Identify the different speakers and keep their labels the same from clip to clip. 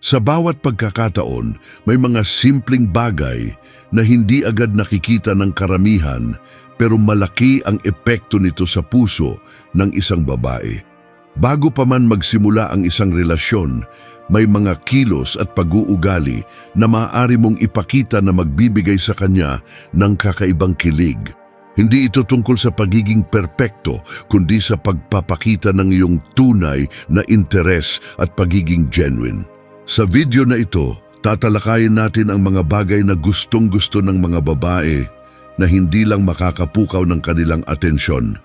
Speaker 1: Sa bawat pagkakataon, may mga simpleng bagay na hindi agad nakikita ng karamihan pero malaki ang epekto nito sa puso ng isang babae. Bago pa man magsimula ang isang relasyon, may mga kilos at pag-uugali na maaari mong ipakita na magbibigay sa kanya ng kakaibang kilig. Hindi ito tungkol sa pagiging perpekto, kundi sa pagpapakita ng iyong tunay na interes at pagiging genuine. Sa video na ito, tatalakayin natin ang mga bagay na gustong-gusto ng mga babae na hindi lang makakapukaw ng kanilang atensyon,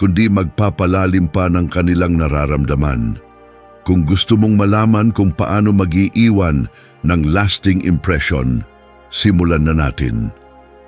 Speaker 1: kundi magpapalalim pa ng kanilang nararamdaman. Kung gusto mong malaman kung paano magiiwan ng lasting impression, simulan na natin.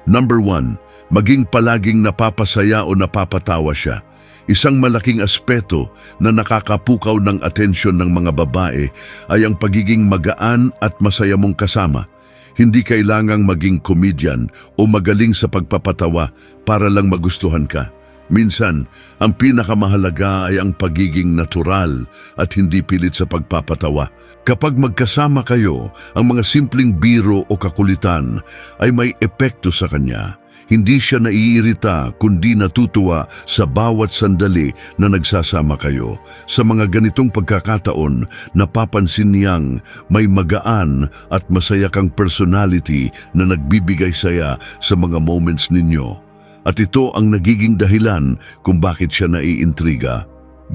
Speaker 1: Number one, maging palaging napapasaya o napapatawa siya. Isang malaking aspeto na nakakapukaw ng atensyon ng mga babae ay ang pagiging magaan at masaya mong kasama. Hindi kailangang maging komedyan o magaling sa pagpapatawa para lang magustuhan ka. Minsan, ang pinakamahalaga ay ang pagiging natural at hindi pilit sa pagpapatawa. Kapag magkasama kayo, ang mga simpleng biro o kakulitan ay may epekto sa kanya. Hindi siya naiirita kundi natutuwa sa bawat sandali na nagsasama kayo. Sa mga ganitong pagkakataon, napapansin niyang may magaan at masaya kang personality na nagbibigay saya sa mga moments ninyo. At ito ang nagiging dahilan kung bakit siya naiintriga.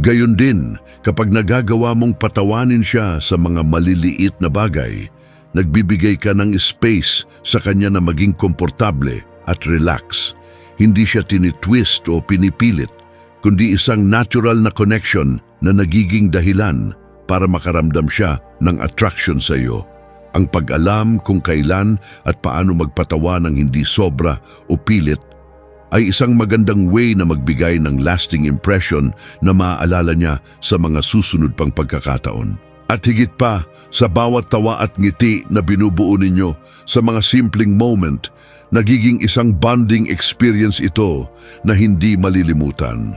Speaker 1: Gayon din, kapag nagagawa mong patawanin siya sa mga maliliit na bagay, nagbibigay ka ng space sa kanya na maging komportable at relax. Hindi siya tinitwist o pinipilit, kundi isang natural na connection na nagiging dahilan para makaramdam siya ng attraction sa iyo. Ang pag-alam kung kailan at paano magpatawa ng hindi sobra o pilit ay isang magandang way na magbigay ng lasting impression na maaalala niya sa mga susunod pang pagkakataon. At higit pa, sa bawat tawa at ngiti na binubuo ninyo sa mga simpleng moment, nagiging isang bonding experience ito na hindi malilimutan.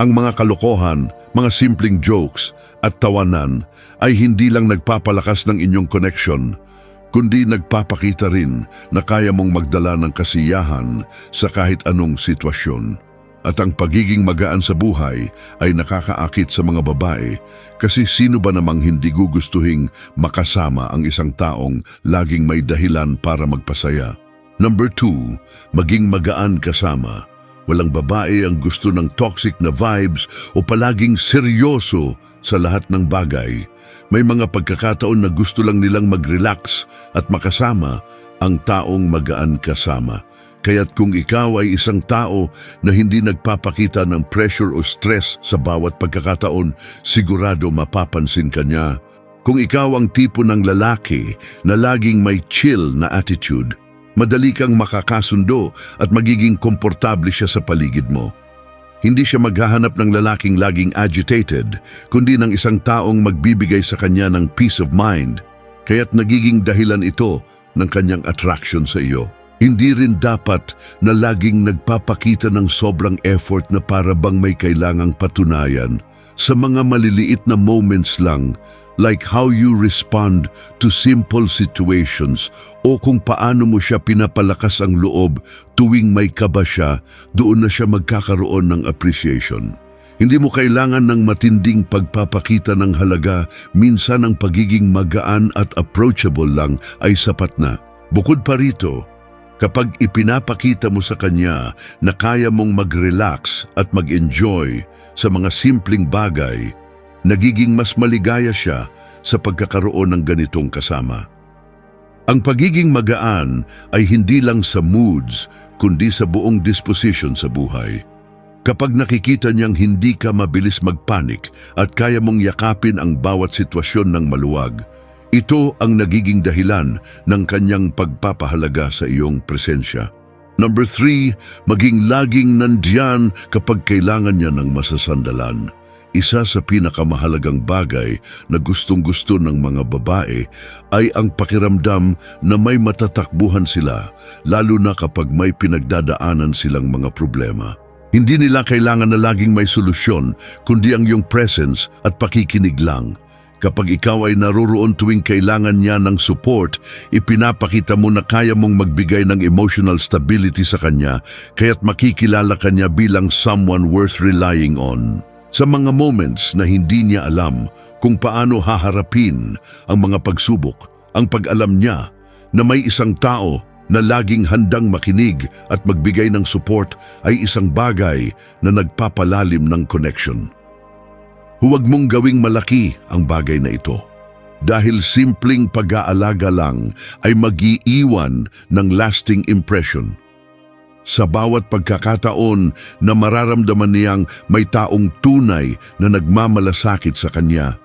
Speaker 1: Ang mga kalokohan, mga simpleng jokes at tawanan ay hindi lang nagpapalakas ng inyong connection, kundi nagpapakita rin na kaya mong magdala ng kasiyahan sa kahit anong sitwasyon. At ang pagiging magaan sa buhay ay nakakaakit sa mga babae kasi sino ba namang hindi gugustuhing makasama ang isang taong laging may dahilan para magpasaya. Number two, maging magaan kasama. Walang babae ang gusto ng toxic na vibes o palaging seryoso sa lahat ng bagay. May mga pagkakataon na gusto lang nilang mag-relax at makasama ang taong magaan kasama. Kaya't kung ikaw ay isang tao na hindi nagpapakita ng pressure o stress sa bawat pagkakataon, sigurado mapapansin ka niya. Kung ikaw ang tipo ng lalaki na laging may chill na attitude, madali kang makakasundo at magiging komportable siya sa paligid mo. Hindi siya maghahanap ng lalaking laging agitated, kundi ng isang taong magbibigay sa kanya ng peace of mind, kaya't nagiging dahilan ito ng kanyang attraction sa iyo. Hindi rin dapat na laging nagpapakita ng sobrang effort na para bang may kailangang patunayan. Sa mga maliliit na moments lang, like how you respond to simple situations o kung paano mo siya pinapalakas ang loob tuwing may kaba siya, doon na siya magkakaroon ng appreciation. Hindi mo kailangan ng matinding pagpapakita ng halaga, minsan ang pagiging magaan at approachable lang ay sapat na. Bukod pa rito, kapag ipinapakita mo sa kanya na kaya mong mag-relax at mag-enjoy sa mga simpleng bagay, nagiging mas maligaya siya sa pagkakaroon ng ganitong kasama. Ang pagiging magaan ay hindi lang sa moods, kundi sa buong disposition sa buhay. Kapag nakikita niyang hindi ka mabilis magpanik at kaya mong yakapin ang bawat sitwasyon ng maluwag, ito ang nagiging dahilan ng kanyang pagpapahalaga sa iyong presensya. Number three, maging laging nandiyan kapag kailangan niya ng masasandalan. Isa sa pinakamahalagang bagay na gustong-gusto ng mga babae ay ang pakiramdam na may matatakbuhan sila, lalo na kapag may pinagdadaanan silang mga problema. Hindi nila kailangan na laging may solusyon, kundi ang iyong presence at pakikinig lang. Kapag ikaw ay naroroon tuwing kailangan niya ng support, ipinapakita mo na kaya mong magbigay ng emotional stability sa kanya kaya't makikilala ka niya bilang someone worth relying on. Sa mga moments na hindi niya alam kung paano haharapin ang mga pagsubok, ang pag-alam niya na may isang tao na laging handang makinig at magbigay ng support ay isang bagay na nagpapalalim ng connection. Huwag mong gawing malaki ang bagay na ito. Dahil simpleng pag-aalaga lang ay mag-iiwan ng lasting impression. Sa bawat pagkakataon na mararamdaman niyang may taong tunay na nagmamalasakit sa kanya,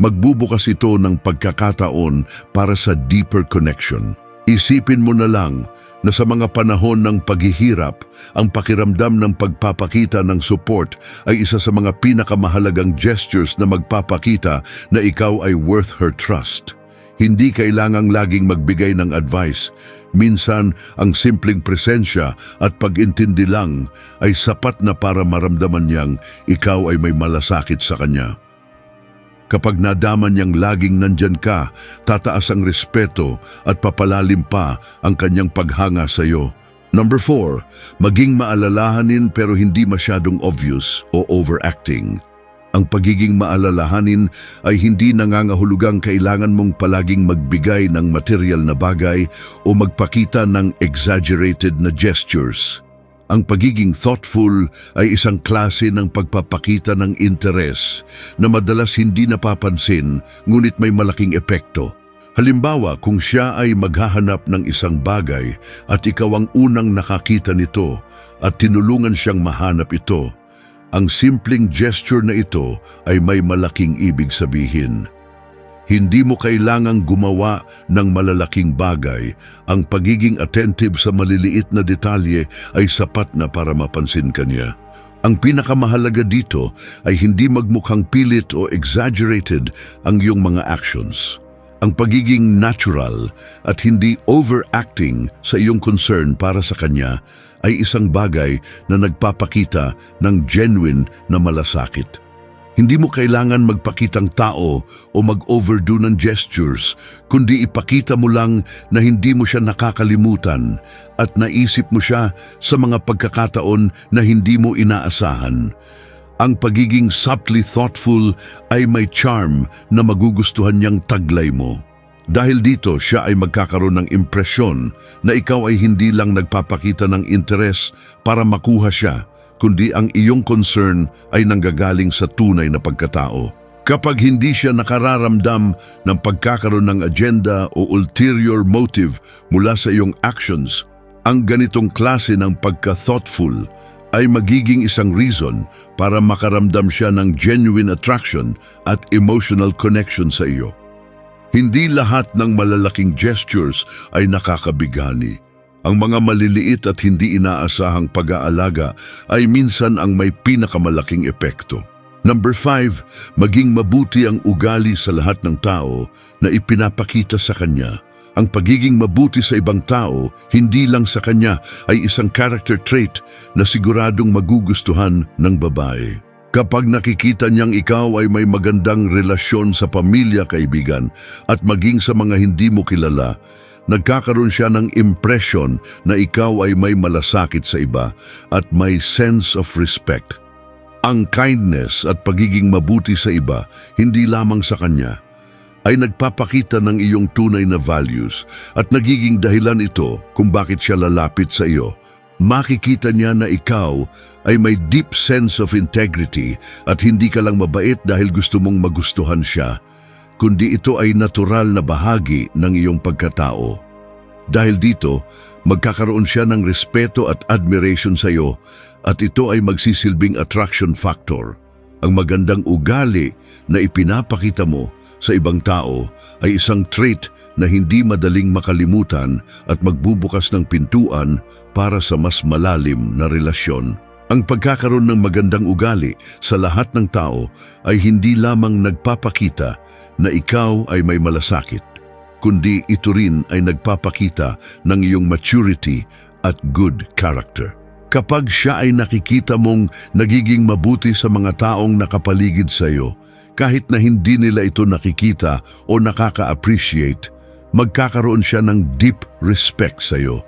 Speaker 1: magbubukas ito ng pagkakataon para sa deeper connection. Isipin mo na lang na sa mga panahon ng paghihirap, ang pakiramdam ng pagpapakita ng support ay isa sa mga pinakamahalagang gestures na magpapakita na ikaw ay worth her trust. Hindi kailangang laging magbigay ng advice. Minsan, ang simpleng presensya at pag-intindi lang ay sapat na para maramdaman niyang ikaw ay may malasakit sa kanya. Kapag nadaman niyang laging nandyan ka, tataas ang respeto at papalalim pa ang kanyang paghanga sa iyo. Number 4, maging maalalahanin pero hindi masyadong obvious o overacting. Ang pagiging maalalahanin ay hindi nangangahulugang kailangan mong palaging magbigay ng material na bagay o magpakita ng exaggerated na gestures. Ang pagiging thoughtful ay isang klase ng pagpapakita ng interes na madalas hindi napapansin ngunit may malaking epekto. Halimbawa, kung siya ay maghahanap ng isang bagay at ikaw ang unang nakakita nito at tinulungan siyang mahanap ito, ang simpleng gesture na ito ay may malaking ibig sabihin. Hindi mo kailangang gumawa ng malalaking bagay. Ang pagiging attentive sa maliliit na detalye ay sapat na para mapansin ka niya. Ang pinakamahalaga dito ay hindi magmukhang pilit o exaggerated ang iyong mga actions. Ang pagiging natural at hindi overacting sa iyong concern para sa kanya ay isang bagay na nagpapakita ng genuine na malasakit. Hindi mo kailangan magpakitang tao o mag-overdo ng gestures, kundi ipakita mo lang na hindi mo siya nakakalimutan at naisip mo siya sa mga pagkakataon na hindi mo inaasahan. Ang pagiging subtly thoughtful ay may charm na magugustuhan niyang taglay mo. Dahil dito, siya ay magkakaroon ng impresyon na ikaw ay hindi lang nagpapakita ng interes para makuha siya, kundi ang iyong concern ay nanggagaling sa tunay na pagkatao. Kapag hindi siya nakararamdam ng pagkakaroon ng agenda o ulterior motive mula sa iyong actions, ang ganitong klase ng pagka-thoughtful ay magiging isang reason para makaramdam siya ng genuine attraction at emotional connection sa iyo. Hindi lahat ng malalaking gestures ay nakakabigani. Ang mga maliliit at hindi inaasahang pag-aalaga ay minsan ang may pinakamalaking epekto. Number 5, maging mabuti ang ugali sa lahat ng tao na ipinapakita sa kanya. Ang pagiging mabuti sa ibang tao, hindi lang sa kanya, ay isang character trait na siguradong magugustuhan ng babae. Kapag nakikita niyang ikaw ay may magandang relasyon sa pamilya, kaibigan, at maging sa mga hindi mo kilala, nagkakaroon siya ng impression na ikaw ay may malasakit sa iba at may sense of respect. Ang kindness at pagiging mabuti sa iba, hindi lamang sa kanya, ay nagpapakita ng iyong tunay na values at nagiging dahilan ito kung bakit siya lalapit sa iyo. Makikita niya na ikaw ay may deep sense of integrity at hindi ka lang mabait dahil gusto mong magustuhan siya, kundi ito ay natural na bahagi ng iyong pagkatao. Dahil dito, magkakaroon siya ng respeto at admiration sa iyo at ito ay magsisilbing attraction factor. Ang magandang ugali na ipinapakita mo sa ibang tao ay isang trait na hindi madaling makalimutan at magbubukas ng pintuan para sa mas malalim na relasyon. Ang pagkakaroon ng magandang ugali sa lahat ng tao ay hindi lamang nagpapakita na ikaw ay may malasakit, kundi ito rin ay nagpapakita ng iyong maturity at good character. Kapag siya ay nakikita mong nagiging mabuti sa mga taong nakapaligid sa iyo, kahit na hindi nila ito nakikita o nakaka-appreciate, magkakaroon siya ng deep respect sa iyo.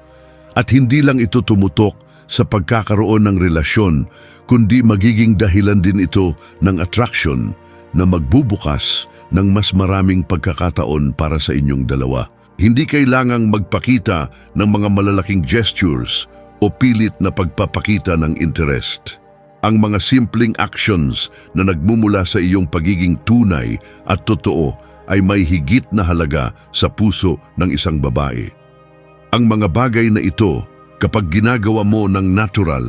Speaker 1: At hindi lang ito tumutok sa pagkakaroon ng relasyon, kundi magiging dahilan din ito ng attraction na magbubukas ng mas maraming pagkakataon para sa inyong dalawa. Hindi kailangang magpakita ng mga malalaking gestures o pilit na pagpapakita ng interest. Ang mga simpleng actions na nagmumula sa iyong pagiging tunay at totoo ay may higit na halaga sa puso ng isang babae. Ang mga bagay na ito, kapag ginagawa mo ng natural,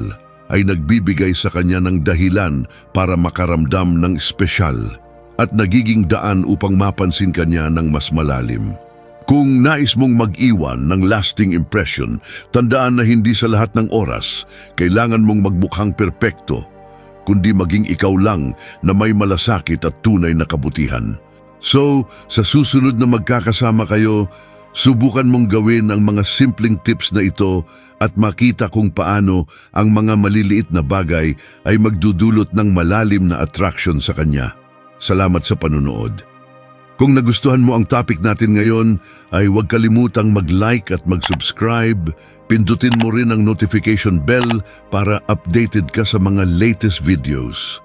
Speaker 1: ay nagbibigay sa kanya ng dahilan para makaramdam ng espesyal at nagiging daan upang mapansin kanya ng mas malalim. Kung nais mong mag-iwan ng lasting impression, tandaan na hindi sa lahat ng oras kailangan mong magmukhang perpekto, kundi maging ikaw lang na may malasakit at tunay na kabutihan. So, sa susunod na magkakasama kayo, subukan mong gawin ang mga simpleng tips na ito at makita kung paano ang mga maliliit na bagay ay magdudulot ng malalim na attraction sa kanya. Salamat sa panunood. Kung nagustuhan mo ang topic natin ngayon, ay huwag kalimutang mag-like at mag-subscribe. Pindutin mo rin ang notification bell para updated ka sa mga latest videos.